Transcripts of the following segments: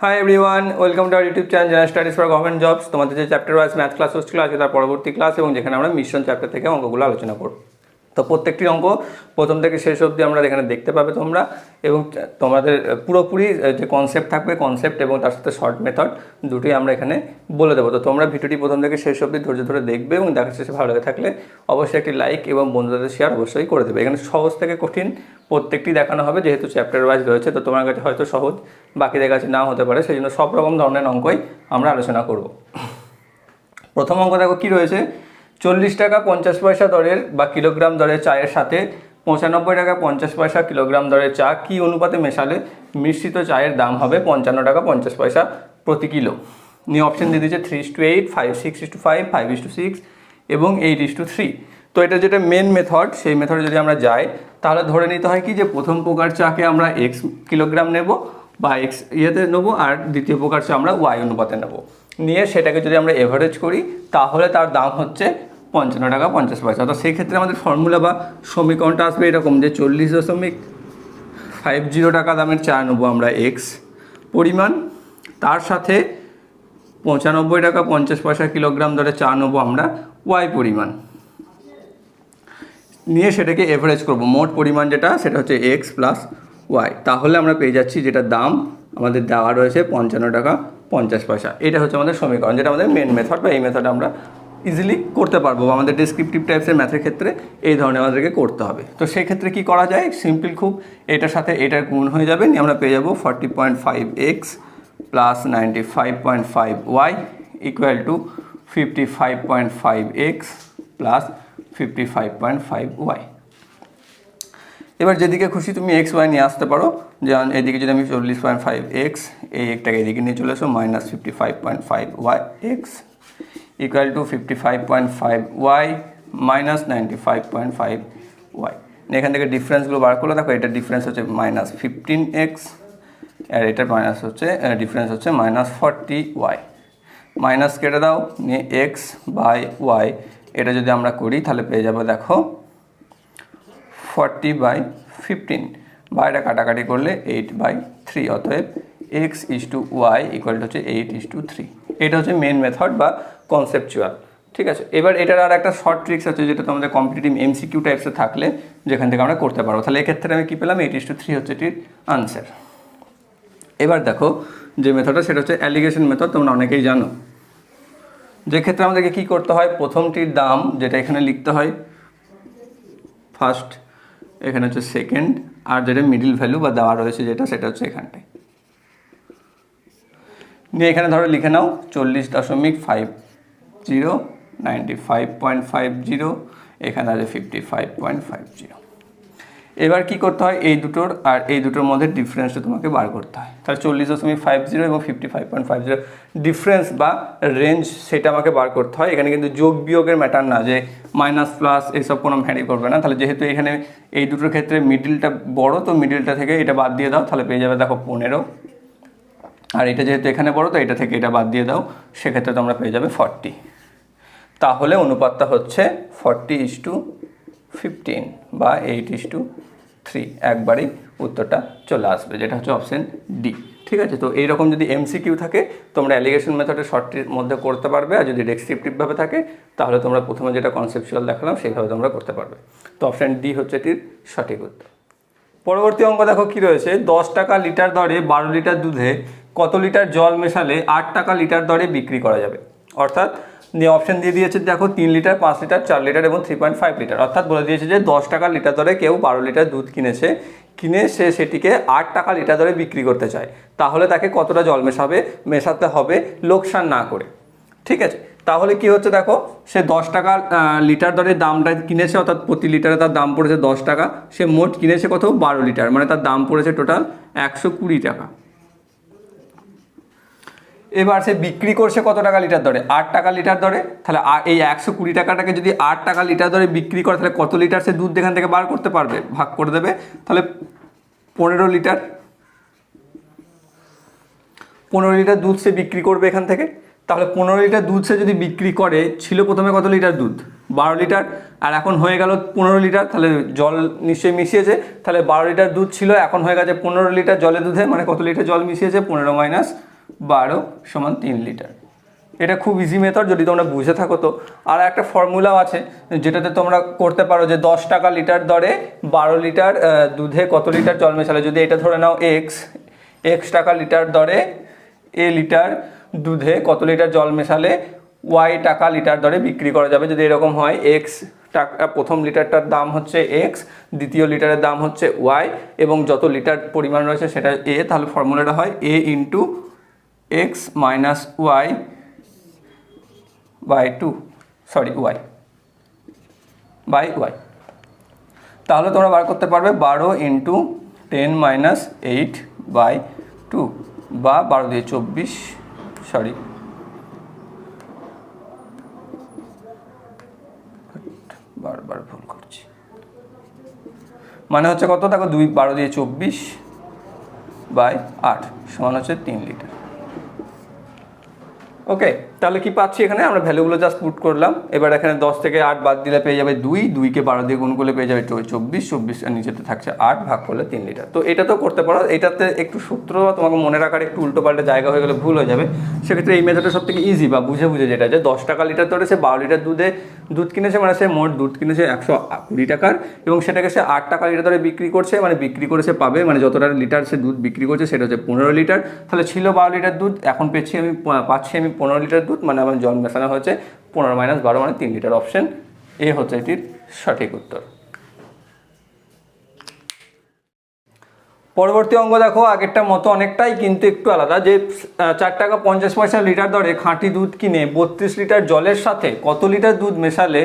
Hi everyone welcome to our YouTube channel general studies for government jobs তোমাদের যে chapter wise math class হচ্ছিল আজকে তার পরবর্তী ক্লাস এবং যেখানে আমরা মিশ্রণ চ্যাপ্টার থেকে অঙ্কগুলো আলোচনা করব। তো প্রত্যেকটি অঙ্ক প্রথম থেকে শেষ অবধি আমরা এখানে দেখতে পাবে তোমরা এবং তোমাদের পুরোপুরি যে কনসেপ্ট থাকবে কনসেপ্ট এবং তার সাথে শর্ট মেথড দুটোই আমরা এখানে বলে দেবো। তো তোমরা ভিডিওটি প্রথম থেকে শেষ অবধি ধৈর্য ধরে দেখবে এবং দেখার শেষে ভালো লাগে থাকলে অবশ্যই একটি লাইক এবং বন্ধুদের শেয়ার অবশ্যই করে দেবে। এখানে সহজ থেকে কঠিন প্রত্যেকটি দেখানো হবে, যেহেতু চ্যাপ্টার ওয়াইজ রয়েছে, তো তোমার কাছে হয়তো সহজ, বাকিদের কাছে নাও হতে পারে সেই জন্য সব রকম ধরনের অঙ্কই আমরা আলোচনা করব। প্রথম অঙ্ক দেখো কী রয়েছে? চল্লিশ টাকা পঞ্চাশ পয়সা দরের বা কিলোগ্রাম দরের চায়ের সাথে, পঁচানব্বই টাকা পঞ্চাশ পয়সা কিলোগ্রাম দরের চা কী অনুপাতে মেশালে মিশ্রিত চায়ের দাম হবে পঞ্চান্ন টাকা পঞ্চাশ পয়সা প্রতি কিলো? নিয়ে অপশন দিয়ে দিয়েছে three is to eight five six is to five five is to six এবং এইট ইস টু থ্রি তো এটা যেটা মেন মেথড সেই মেথডে যদি আমরা যাই, তাহলে ধরে নিতে হয় কি যে প্রথম প্রকার চাকে আমরা এক্স কিলোগ্রাম নেব বা এক্স ইয়েতে নেব আর দ্বিতীয় প্রকার চা আমরা ওয়াই অনুপাতে নেব। নিয়ে সেটাকে যদি আমরা এভারেজ করি, তাহলে তার দাম হচ্ছে পঞ্চান্ন টাকা পঞ্চাশ পয়সা। তো সেই ক্ষেত্রে আমাদের ফর্মুলা বা সমীকরণটা আসবে এরকম যে চল্লিশ দশমিক ফাইভ জিরো টাকা দামের চা নেব আমরা এক্স পরিমাণ। তার সাথে পঁচানব্বই টাকা পঞ্চাশ পয়সা কিলোগ্রাম ধরে চা নেব আমরা ওয়াই পরিমাণ। নিয়ে সেটাকে এভারেজ করব। মোট পরিমাণ যেটা, সেটা হচ্ছে এক্স প্লাস ওয়াই তাহলে আমরা পেয়ে যাচ্ছি যেটা দাম আমাদের দেওয়া রয়েছে পঞ্চান্ন টাকা পঞ্চাশ পয়সা। এটা হচ্ছে আমাদের সমীকরণ, যেটা আমাদের মেন মেথড বা এই মেথড আমরা ইজিলি করতে পারব আমাদের ডিসক্রিপটিভ টাইপসের ম্যাথের ক্ষেত্রে এই ধরনের আমাদেরকে করতে হবে। তো সেই ক্ষেত্রে কী করা যায়? সিম্পল খুব, এটার সাথে এটার গুণ হয়ে যাবে। নিয়ে আমরা পেয়ে যাব forty point five X plus ninety five point five Y equal to fifty five point five X plus fifty five point five Y এবার যেদিকে খুশি তুমি এক্স ওয়াই নিয়ে আসতে পারো। যেমন এদিকে যদি আমি চল্লিশ পয়েন্ট ফাইভ এক্স এই একটাকে এদিকে নিয়ে চলে আসো minus fifty five point five Y X equal to fifty five point five Y minus ninety five point five Y এখান থেকে ডিফারেন্সগুলো বার করলে দেখো এটা ডিফারেন্স হচ্ছে মাইনাস ফিফটিন এক্স আর এটার মাইনাস হচ্ছে ডিফারেন্স হচ্ছে মাইনাস ফর্টি ওয়াই মাইনাস কেটে দাও, নিয়ে এক্স বাই ওয়াই এটা যদি আমরা করি, তাহলে পেয়ে যাব দেখো ফর্টি বাই ফিফটিন বা এটা কাটাকাটি করলে এইট বাই থ্রি অতএব X is to Y equal হচ্ছে এইট ইস টু থ্রি এটা হচ্ছে মেন মেথড বা কনসেপচুয়াল ঠিক আছে? এবার এটার আর একটা শর্ট ট্রিক্স আছে যেটা তোমাদের কম্পিটিটিভ এমসিকিউ টাইপসে থাকলে যেখান থেকে আমরা করতে পারব। তাহলে এক্ষেত্রে আমি কী পেলাম? এইট ইস টু থ্রি হচ্ছে এটির আনসার এবার দেখো যে মেথডটা সেটা হচ্ছে অ্যালিগেশন মেথড তোমরা অনেকেই জানো। যে ক্ষেত্রে আমাদেরকে কী করতে হয়? প্রথমটির দাম যেটা এখানে লিখতে হয় ফার্স্ট এখানে হচ্ছে সেকেন্ড আর যেটা মিডিল ভ্যালু বা দেওয়া রয়েছে যেটা, সেটা হচ্ছে এখানটায়। নিয়ে এখানে ধরো লিখে নাও চল্লিশ দশমিক five zero ninety five point five zero এখানে আছে fifty five point five zero এবার কী করতে হয়? এই দুটোর আর এই দুটোর মধ্যে ডিফারেন্সটা তোমাকে বার করতে হয়। তাহলে চল্লিশ দশমিক ফাইভ জিরো এবং fifty five point five zero difference বা রেঞ্জ সেটা আমাকে বার করতে হয়। এখানে কিন্তু যোগ বিয়োগের ম্যাটার না যে মাইনাস প্লাস এসব কোনো ভ্যারি করবে না। তাহলে যেহেতু এখানে এই দুটোর ক্ষেত্রে মিডিলটা বড়, তো মিডিলটা থেকে এটা বাদ দিয়ে দাও। তাহলে পেয়ে যাবে দেখো পনেরো। আর এটা যেহেতু এখানে বড়, তো এটা থেকে এটা বাদ দিয়ে দাও। সেক্ষেত্রে তোমরা পেয়ে যাবে ফর্টি তাহলে অনুপাতটা হচ্ছে ফর্টি ইস টু ফিফটিন বা এইট ইস টু থ্রি একবারেই উত্তরটা চলে আসবে, যেটা হচ্ছে অপশান ডি ঠিক আছে? তো এইরকম যদি এমসিকিউ থাকে, তোমরা অ্যালিগেশন মেথডে শর্টটির মধ্যে করতে পারবে, আর যদি ডেসক্রিপটিভভাবে থাকে, তাহলে তোমরা প্রথমে যেটা কনসেপচুয়াল দেখালাম, সেইভাবে তোমরা করতে পারবে। তো অপশান ডি হচ্ছে এটির সঠিক উত্তর। পরবর্তী অঙ্ক দেখো কি রয়েছে? দশ টাকা লিটার দরে বারো লিটার দুধে কত লিটার জল মেশালে আট টাকা লিটার দরে বিক্রি করা যাবে? অর্থাৎ নিয়ে অপশন দিয়ে দিয়েছে, দেখো তিন লিটার পাঁচ লিটার চার লিটার এবং থ্রি পয়েন্ট ফাইভ লিটার অর্থাৎ বলে দিয়েছে যে দশ টাকা লিটার দরে কেউ বারো লিটার দুধ কিনেছে, কিনে সে সেটিকে আট টাকা লিটার দরে বিক্রি করতে চায়। তাহলে তাকে কতটা জল মেশাবে, মেশাতে হবে, লোকসান না করে। ঠিক আছে? তাহলে কি হচ্ছে দেখো, সে দশ টাকা লিটার দরে দামটা কিনেছে, অর্থাৎ প্রতি লিটারে তার দাম পড়েছে দশ টাকা। সে মোট কিনেছে কত? বারো লিটার মানে তার দাম পড়েছে টোটাল একশো কুড়ি টাকা। এবার সে বিক্রি করছে কত টাকা লিটার দরে? আট টাকা লিটার দরে? তাহলে এই একশো কুড়ি টাকাটাকে যদি আট টাকা লিটার দরে বিক্রি করে, তাহলে কত লিটার সে দুধ এখান থেকে বার করতে পারবে? ভাগ করে দেবে। তাহলে পনেরো লিটার পনেরো লিটার দুধ সে বিক্রি করবে এখান থেকে। তাহলে পনেরো লিটার দুধ সে যদি বিক্রি করে, ছিল প্রথমে কত লিটার দুধ? বারো লিটার। আর এখন হয়ে গেল পনেরো লিটার, তাহলে জল নিশ্চয়ই মিশিয়েছে। তাহলে বারো লিটার দুধ ছিল, এখন হয়ে গেছে পনেরো লিটার জলে দুধে মানে কত লিটার জল মিশিয়েছে? পনেরো মাইনাস বারো সমান তিন লিটার। এটা খুব ইজি মেথড যদি তোমরা বুঝে থাকো তো। আর একটা ফর্মুলাও আছে, যেটাতে তোমরা করতে পারো যে দশ টাকা লিটার দরে বারো লিটার দুধে কত লিটার জল মেশালে। যদি এটা ধরে নাও এক্স এক্স টাকা লিটার দরে এ লিটার দুধে কত লিটার জল মেশালে ওয়াই টাকা লিটার দরে বিক্রি করা যাবে। যদি এরকম হয় এক্স টাকা প্রথম লিটারটার দাম হচ্ছে এক্স দ্বিতীয় লিটারের দাম হচ্ছে ওয়াই এবং যত লিটার পরিমাণ রয়েছে সেটা এ তাহলে ফর্মুলাটা হয় A into X minus Y by two sorry Y by Y তাহলে তোমরা বার করতে পারবে বারো into ten minus eight by two বা বারো দিয়ে চব্বিশ সরি বারবার ভুল করছি। মানে হচ্ছে কত? দেখো দুই, বারো দিয়ে চব্বিশ বাই আট সমান হচ্ছে তিন লিটার। ওকে তাহলে কি পাচ্ছি এখানে? আমরা ভ্যালুগুলো জাস্ট পুট করলাম। এবার এখানে দশ থেকে আট বাদ দিলে পেয়ে যাবে দুই দুইকে বারো দিয়ে গুণ করলে পেয়ে যাবে চব্বিশ চব্বিশ আর নিচেতে থাকছে আট, ভাগ করলে তিন লিটার। তো এটা তো করতে পারো, এটাতে একটু সূত্র, তোমাকে মনে রাখার একটু উল্টো পাল্টে জায়গা হয়ে গেলে ভুল হয়ে যাবে। সেক্ষেত্রে এই মেথডটা সব থেকে ইজি বা বুঝে বুঝে যেটা যে দশ টাকা লিটার ধরে সে বারো লিটার দুধে দুধ কিনেছে মানে সে মোট দুধ কিনেছে একশো কুড়ি টাকার, এবং সেটাকে সে আট টাকা লিটার ধরে বিক্রি করছে মানে বিক্রি করে সে পাবে মানে যতটা লিটার সে দুধ বিক্রি করছে সেটা হচ্ছে পনেরো লিটার। তাহলে ছিল বারো লিটার দুধ, এখন পেয়েছি আমি পাচ্ছি আমি পনেরো লিটার দুধ মানে আমার জল মেশানো হয়েছে, পনেরো মাইনাস বারো মানে তিন লিটার অপশন এ হচ্ছে এটির সঠিক উত্তর। পরবর্তী অঙ্গ দেখো আগেরটার মতো অনেকটাই কিন্তু একটু আলাদা, যে চার টাকা পঞ্চাশ পয়সা লিটার দরে খাঁটি দুধ কিনে বত্রিশ লিটার জলের সাথে কত লিটার দুধ মেশালে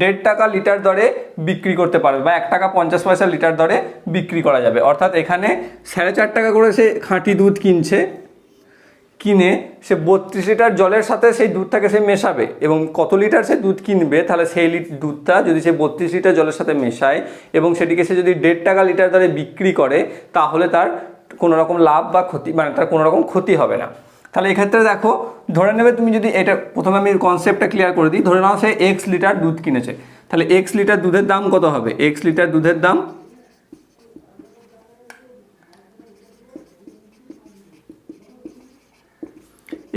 দেড় টাকা লিটার দরে বিক্রি করতে পারবে বা এক টাকা পঞ্চাশ পয়সা লিটার দরে বিক্রি করা যাবে। অর্থাৎ এখানে সাড়ে চার টাকা করে সে খাঁটি দুধ কিনছে কিনে সে বত্রিশ লিটার জলের সাথে সেই দুধটাকে সে মেশাবে এবং কত লিটার সে দুধ কিনবে, তাহলে সেই দুধটা যদি সে বত্রিশ লিটার জলের সাথে মেশায় এবং সেটিকে সে যদি দেড় টাকা লিটার দরে বিক্রি করে, তাহলে তার কোনো রকম লাভ বা ক্ষতি মানে তার কোনো রকম ক্ষতি হবে না। তাহলে এক্ষেত্রে দেখো, ধরে নেবে তুমি যদি এটা, প্রথমে আমি কনসেপ্টটা ক্লিয়ার করে দিই, ধরে নাও সে এক্স লিটার দুধ কিনেছে। তাহলে এক্স লিটার দুধের দাম কত হবে? এক্স লিটার দুধের দাম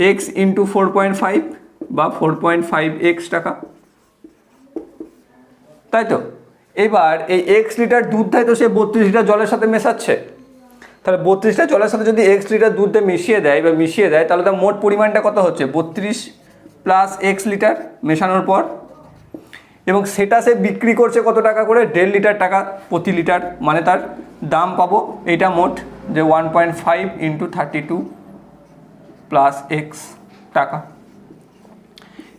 X into four point five বা ফোর পয়েন্ট ফাইভ এক্স টাকা। তাই তো? এবার এই এক্স লিটার দুধটাই তো সে বত্রিশ লিটার জলের সাথে মেশাচ্ছে। তাহলে বত্রিশটা জলের সাথে যদি এক্স লিটার দুধটা মিশিয়ে দেয় বা মিশিয়ে দেয়, তাহলে তার মোট পরিমাণটা কত হচ্ছে? বত্রিশ প্লাস এক্স লিটার মেশানোর পর। এবং সেটা সে বিক্রি করছে কত টাকা করে? দেড় লিটার টাকা প্রতি লিটার। মানে তার দাম পাবো। এটা মোট যে one point five into thirty two plus X টাকা।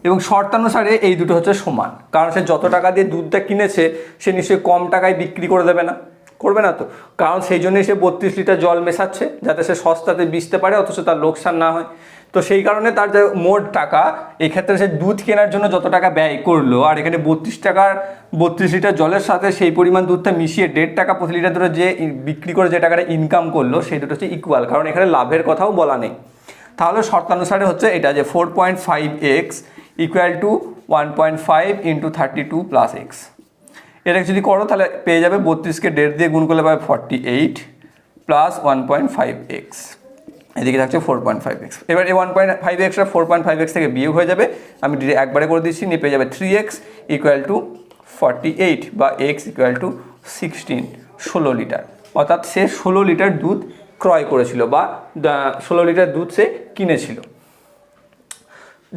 এবং শর্তানুসারে এই দুটো হচ্ছে সমান। কারণ সে যত টাকা দিয়ে দুধটা কিনেছে, সে নিশ্চয়ই কম টাকায় বিক্রি করে দেবে না। করবে না তো? কারণ সেই জন্যই সে বত্রিশ লিটার জল মেশাচ্ছে, যাতে সে সস্তাতে বিচতে পারে, অথচ তার লোকসান না হয়। তো সেই কারণে তার যে মোট টাকা, এক্ষেত্রে সে দুধ কেনার জন্য যত টাকা ব্যয় করল, আর এখানে বত্রিশ টাকার বত্রিশ লিটার জলের সাথে সেই পরিমাণ দুধটা মিশিয়ে দেড় টাকা প্রতি লিটার ধরে যে বিক্রি করে যে টাকাটা ইনকাম করল সেই দুটো হচ্ছে ইকুয়াল কারণ এখানে লাভের কথাও বলা নেই। তাহলে শর্তানুসারে হচ্ছে এটা যে four point five X equal to one point five into thirty two plus X এটা যদি করো তাহলে পেয়ে যাবে বত্রিশকে দেড় দিয়ে গুণ করলে পাবে forty eight plus one point five X এদিকে থাকছে ফোর পয়েন্ট ফাইভ এক্স এবার এই ওয়ান পয়েন্ট ফাইভ এক্সটা ফোর পয়েন্ট ফাইভ এক্স থেকে বিয়োগ হয়ে যাবে। আমি ডিরে- একবারে করে দিচ্ছি, নিয়ে পেয়ে যাবে three x equal to forty eight বা এক্স ইকুয়াল টু সিক্সটিন ষোলো লিটার অর্থাৎ সে ষোলো লিটার দুধ ক্রয় করেছিল বা ষোলো লিটার দুধ সে কিনেছিল।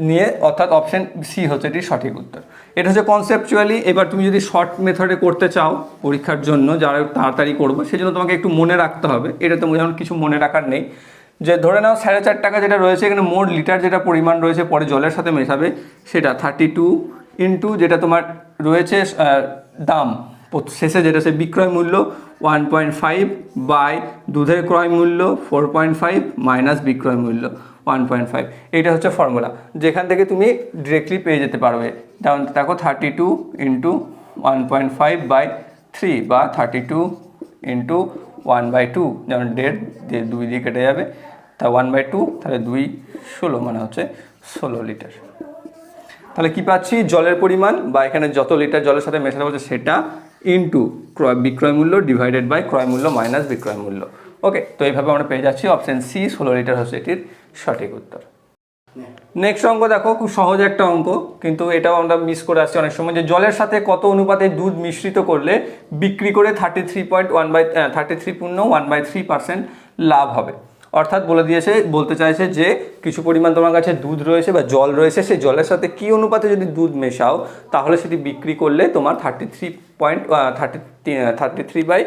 নিয়ে অর্থাৎ অপশন সি হচ্ছে এটি সঠিক উত্তর। এটা হচ্ছে কনসেপচুয়ালি এবার তুমি যদি শর্ট মেথডে করতে চাও পরীক্ষার জন্য, যারা তাড়াতাড়ি করব, সেজন্য তোমাকে একটু মনে রাখতে হবে। এটা তো যেমন কিছু মনে রাখার নেই। যে ধরে নাও সাড়ে চার টাকা যেটা রয়েছে, এখানে মোট লিটার যেটা পরিমাণ রয়েছে, পরে জলের সাথে মেশাবে, সেটা থার্টি টু ইন্টু যেটা তোমার রয়েছে দাম। শেষে যেটা সে বিক্রয় মূল্য ওয়ান পয়েন্ট ফাইভ বাই দুধের ক্রয় মূল্য ফোর পয়েন্ট ফাইভ মাইনাস বিক্রয় মূল্য ওয়ান পয়েন্ট ফাইভ এইটা হচ্ছে ফর্মুলা যেখান থেকে তুমি ডিরেক্টলি পেয়ে যেতে পারবে। যেমন দেখো thirty two into one point five by three বা thirty two into one by two যেমন দেড় দিয়ে দুই দিয়ে কেটে যাবে। তা ওয়ান বাই টু তাহলে দুই ষোলো মানে হচ্ছে ষোলো লিটার তাহলে কী পাচ্ছি? জলের পরিমাণ বা এখানে যত লিটার জলের সাথে মেশানো হচ্ছে সেটা ইন্টু ক্রয় বিক্রয় মূল্য ডিভাইডেড বাই ক্রয় মূল্য মাইনাস বিক্রয় মূল্য। ওকে তো এইভাবে আমরা পেয়ে যাচ্ছি অপশন সি ষোলো লিটার হচ্ছে এটির সঠিক উত্তর। নেক্সট অঙ্ক দেখো, খুব সহজ একটা অঙ্ক, কিন্তু এটাও আমরা মিস করে আসছি অনেক সময় যে জলের সাথে কত অনুপাতে দুধ মিশ্রিত করলে বিক্রি করে thirty three point one by thirty three পূর্ণ ওয়ান বাই থ্রি পার্সেন্ট লাভ হবে। অর্থাৎ বলে দিয়েছে, বলতে চাইছে যে কিছু পরিমাণ তোমার কাছে দুধ রয়েছে বা জল রয়েছে, সেই জলের সাথে কী অনুপাতে যদি দুধ মেশাও, তাহলে সেটি বিক্রি করলে তোমার thirty three point thirty thirty three by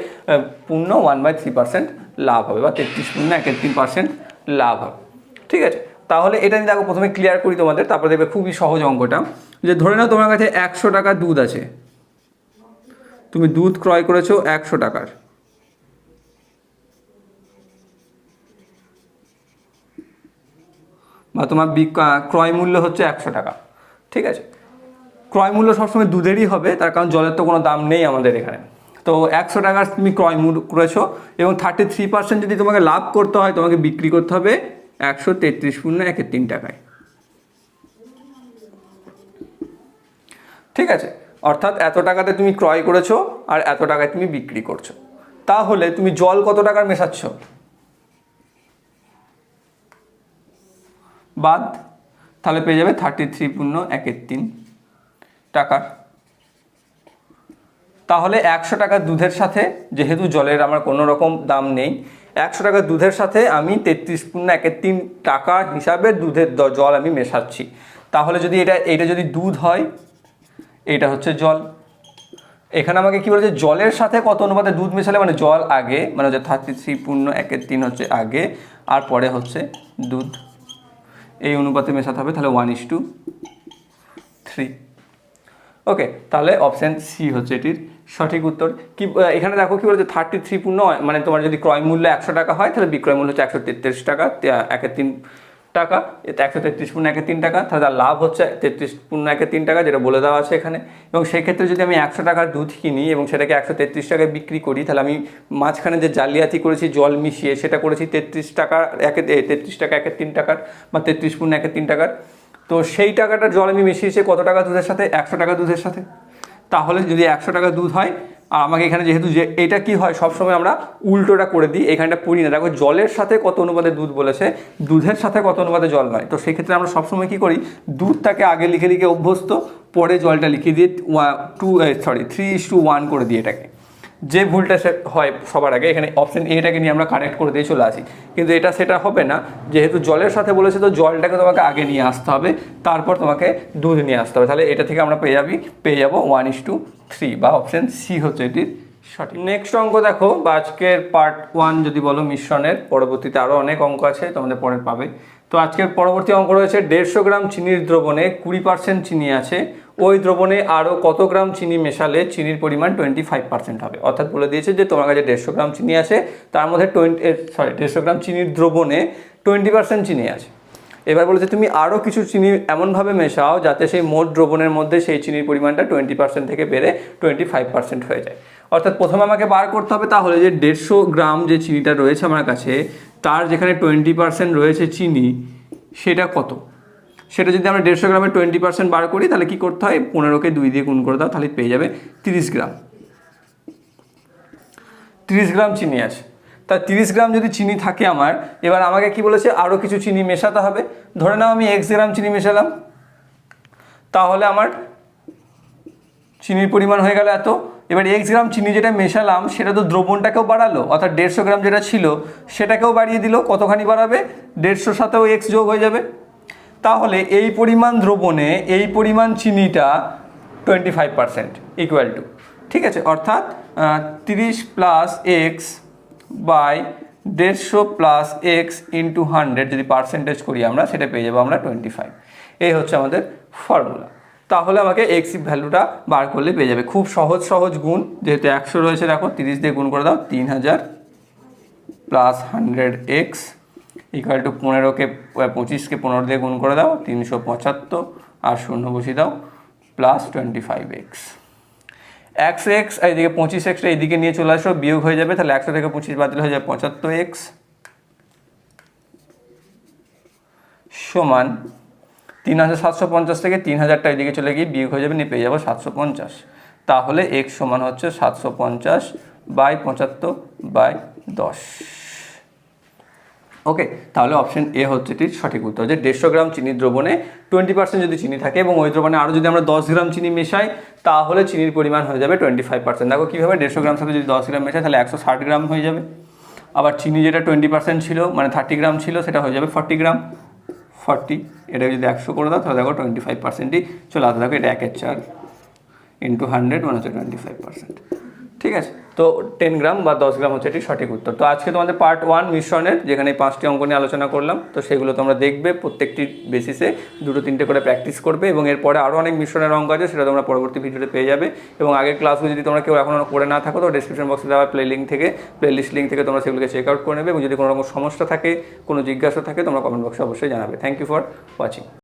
পূর্ণ ওয়ান বাই থ্রি পার্সেন্ট লাভ হবে বা তেত্রিশ পূর্ণ একের তিন পার্সেন্ট লাভ হবে। ঠিক আছে? তাহলে এটা নিয়ে দেখো প্রথমে ক্লিয়ার করি তোমাদের, তারপরে দেখবে খুবই সহজ অঙ্কটা। যে ধরে নাও তোমার কাছে একশো টাকা দুধ আছে। তুমি দুধ ক্রয় করেছ একশো টাকার। বা তোমার ক্রয় মূল্য হচ্ছে একশো টাকা, ঠিক আছে? ক্রয় মূল্য সবসময় দুধেরই হবে, তার কারণ জলের তো কোনো দাম নেই আমাদের এখানে। তো একশো টাকার তুমি ক্রয় মূল্য করেছ এবং থার্টি থ্রি পার্সেন্ট যদি তোমাকে লাভ করতে হয়, তোমাকে বিক্রি করতে হবে একশো তেত্রিশ পূর্ণ একের তিন টাকায়। ঠিক আছে? অর্থাৎ এত টাকাতে তুমি ক্রয় করেছ আর এত টাকায় তুমি বিক্রি করছ। তাহলে তুমি জল কত টাকার মেশাচ্ছ? বাদ, তাহলে পেয়ে যাবে থার্টি থ্রি পূর্ণ একের তিন টাকার তাহলে একশো টাকা দুধের সাথে, যেহেতু জলের আমার কোনো রকম দাম নেই, একশো টাকা দুধের সাথে আমি তেত্রিশ পূর্ণ একের তিন টাকা হিসাবে দুধের জল আমি মেশাচ্ছি। তাহলে যদি এটা এটা যদি দুধ হয়, এটা হচ্ছে জল। এখানে আমাকে কি বলেছে, জলের সাথে কত অনুপাতে দুধ মেশালে মানে জল আগে মানে হচ্ছে থার্টি থ্রি পূর্ণ একের তিন হচ্ছে আগে, আর পরে হচ্ছে দুধ। এই অনুপাতে মেশাতে হবে, তাহলে one is two three okay তাহলে অপশান সি হচ্ছে এটির সঠিক উত্তর। কি এখানে দেখো কি বলছে থার্টি থ্রি পূর্ণ মানে তোমার যদি ক্রয় মূল্য একশো টাকা হয়, তাহলে বিক্রয় মূল্য হচ্ছে একশো তেত্রিশ টাকা একের তিন টাকা একশো তেত্রিশ পূর্ণ একে তিন টাকা, তাহলে তার লাভ হচ্ছে তেত্রিশ পূর্ণ একে তিন টাকা, যেটা বলে দেওয়া আছে এখানে। এবং সেই ক্ষেত্রে যদি আমি একশো টাকার দুধ কিনি এবং সেটাকে একশো তেত্রিশ টাকায় বিক্রি করি, তাহলে আমি মাঝখানে যে জালিয়াতি করেছি, জল মিশিয়ে, সেটা করেছি তেত্রিশ টাকা একে তেত্রিশ টাকা একের তিন টাকার বা তেত্রিশ পূর্ণ একের তিন টাকার। তো সেই টাকাটা জল আমি মিশিয়েছি, কত টাকা দুধের সাথে? একশো টাকা দুধের সাথে। তাহলে যদি একশো টাকা দুধ হয় আর আমাকে এখানে যেহেতু যে এটা কি হয়, সবসময় আমরা উল্টোটা করে দিই। এখানটা পড়ি না দেখো, জলের সাথে কত অনুপাতে দুধ বলেছে, দুধের সাথে কত অনুপাতে জল নয়। তো সেক্ষেত্রে আমরা সবসময় কি করি, দুধটাকে আগে লিখে লিখে অভ্যস্ত, পরে জলটা লিখে দিয়ে two sorry three is two one করে দিই এটাকে। যে ভুলটা হয় সবার আগে, এখানে অপশন এটাকে নিয়ে আমরা কানেক্ট করে দিয়ে চলে আসি। কিন্তু এটা সেটা হবে না, যেহেতু জলের সাথে বলেছে তো জলটাকে তোমাকে আগে নিয়ে আসতে হবে, তারপর তোমাকে দুধ নিয়ে আসতে হবে। তাহলে এটা থেকে আমরা পেয়ে যাবি, পেয়ে যাব ওয়ান ইস টু থ্রি বা অপশন সি হচ্ছে এটির সঠিক। নেক্সট অঙ্ক দেখো, বা আজকের পার্ট ওয়ান যদি বলো মিশ্রণের, পরবর্তীতে আরও অনেক অঙ্ক আছে, তোমাদের পরে পাবে। তো আজকের পরবর্তী অঙ্ক রয়েছে, দেড়শো গ্রাম চিনির দ্রবণে কুড়ি পার্সেন্ট চিনি আছে ওই দ্রবণে আরও কত গ্রাম চিনি মেশালে চিনির পরিমাণ টোয়েন্টি ফাইভ পার্সেন্ট হবে? অর্থাৎ বলে দিয়েছে যে তোমার কাছে দেড়শো গ্রাম চিনি আছে, তার মধ্যে টোয়েন্টি সরি দেড়শো গ্রাম চিনির দ্রবণে টোয়েন্টি পার্সেন্ট চিনি আছে। এবার বলেছে, তুমি আরও কিছু চিনি এমনভাবে মেশাও যাতে সেই মোট দ্রবণের মধ্যে সেই চিনির পরিমাণটা টোয়েন্টি পার্সেন্ট থেকে বেড়ে টোয়েন্টি ফাইভ পার্সেন্ট হয়ে যায়। অর্থাৎ প্রথমে আমাকে বার করতে হবে তাহলে যে দেড়শো গ্রাম যে চিনিটা রয়েছে আমার কাছে, তার যেখানে টোয়েন্টি পার্সেন্ট রয়েছে চিনি, সেটা কত? সেটা যদি আমরা দেড়শো গ্রামে টোয়েন্টি পার্সেন্ট বার করি, তাহলে কি করতে হয়? পনেরোকে দুই দিয়ে গুণ করে দাও, তাহলে পেয়ে যাবে তিরিশ গ্রাম। তিরিশ গ্রাম চিনি আছে। তা তিরিশ গ্রাম যদি চিনি থাকে আমার, এবার আমাকে কি বলেছে? আরও কিছু চিনি মেশাতে হবে। ধরে নাও আমি এক্স গ্রাম চিনি মেশালাম। তাহলে আমার চিনির পরিমাণ হয়ে গেল এত। এবার এক্স গ্রাম চিনি যেটা মেশালাম, সেটা তো দ্রবণটাকেও বাড়ালো, অর্থাৎ দেড়শো গ্রাম যেটা ছিল, সেটাকেও বাড়িয়ে দিল। কতখানি বাড়াবে? দেড়শোর সাথেও এক্স যোগ হয়ে যাবে। তাহলে এই পরিমাণ দ্রবণে এই পরিমাণ চিনিটা twenty five percent equal to ঠিক আছে? অর্থাৎ তিরিশ প্লাস এক্স বাই দেড়শো প্লাস এক্স ইন্টু হান্ড্রেড যদি পার্সেন্টেজ করি আমরা, সেটা পেয়ে যাব আমরা টোয়েন্টি ফাইভ এই হচ্ছে আমাদের ফর্মুলা তাহলে আমাকে এক্স ভ্যালুটা বার করলে পেয়ে যাবে। খুব সহজ সহজ গুণ। যেহেতু একশো রয়েছে, দেখো, তিরিশ দিয়ে গুণ করে দাও, তিন হাজার plus hundred x equal to পনেরোকে পঁচিশকে পনেরো দিয়ে গুণ করে দাও, তিনশো পঁচাত্তর, আর শূন্য বসিয়ে দাও প্লাস টোয়েন্টি ফাইভ এক্স একশো এক্স এইদিকে পঁচিশ এক্সটা এইদিকে নিয়ে চলে আসো, বিয়োগ হয়ে যাবে, তাহলে একশো থেকে পঁচিশ বাদ দিলে হয়ে যাবে পঁচাত্তর এক্স সমান তিন হাজার সাতশো পঞ্চাশ থেকে তিন হাজারটা এদিকে চলে গিয়ে বিয়োগ হয়ে যাবে, নিয়ে পেয়ে যাব সাতশো পঞ্চাশ। তাহলে এক্স সমান হচ্ছে সাতশো পঞ্চাশ বাই পঁচাত্তর বাই দশ। ওকে তাহলে অপশন এ হচ্ছে এটির সঠিক উত্তর যে দেড়শো গ্রাম চিনির দ্রবণে টোয়েন্টি পার্সেন্ট যদি চিনি থাকে এবং ওই দ্রবণে আরও যদি আমরা দশ গ্রাম চিনি মেশাই, তাহলে চিনির পরিমাণ হয়ে যাবে টোয়েন্টি ফাইভ পার্সেন্ট দেখো কীভাবে দেড়শো গ্রাম সাথে যদি দশ গ্রাম মেশাই, তাহলে একশো ষাট গ্রাম হয়ে যাবে। আবার চিনি যেটা টোয়েন্টি পার্সেন্ট ছিল মানে থার্টি গ্রাম ছিল, সেটা হয়ে যাবে ফর্টি গ্রাম। ফর্টি এটা যদি একশো করে দাও, তাহলে দেখো টোয়েন্টি ফাইভ পার্সেন্টই চলে আসতে দেখো এটা একের চার ইন্টু হান্ড্রেড মানে হচ্ছে টোয়েন্টি ফাইভ পার্সেন্ট ঠিক আছে? তো টেন গ্রাম বা দশ গ্রাম হচ্ছে এটি সঠিক উত্তর। তো আজকে তোমাদের পার্ট ওয়ান মিশ্রণের, যেখানে পাঁচটি অঙ্ক নিয়ে আলোচনা করলাম, তো সেগুলো তোমরা দেখবে, প্রত্যেকটি বেসিসে দুটো তিনটে করে প্র্যাকটিস করবে এবং এরপরে আরও অনেক মিশ্রণের অঙ্ক আছে, সেটা তোমরা পরবর্তী ভিডিওতে পেয়ে যাবে। এবং আগের ক্লাসগুলো যদি তোমরা কেউ এখনও করে না থাকো, তো ডিসক্রিপশন বক্সে দেওয়া প্লে লিঙ্ক থেকে। প্লে লিস্ট লিঙ্ক থেকে তোমরা সেগুলোকে চেক আউট করে নেবে এবং যদি কোনো রকম সমস্যা থাকে, কোনো জিজ্ঞাসা থাকে, তোমরা কমেন্ট বক্সে অবশ্যই জানাবে। Thank you for watching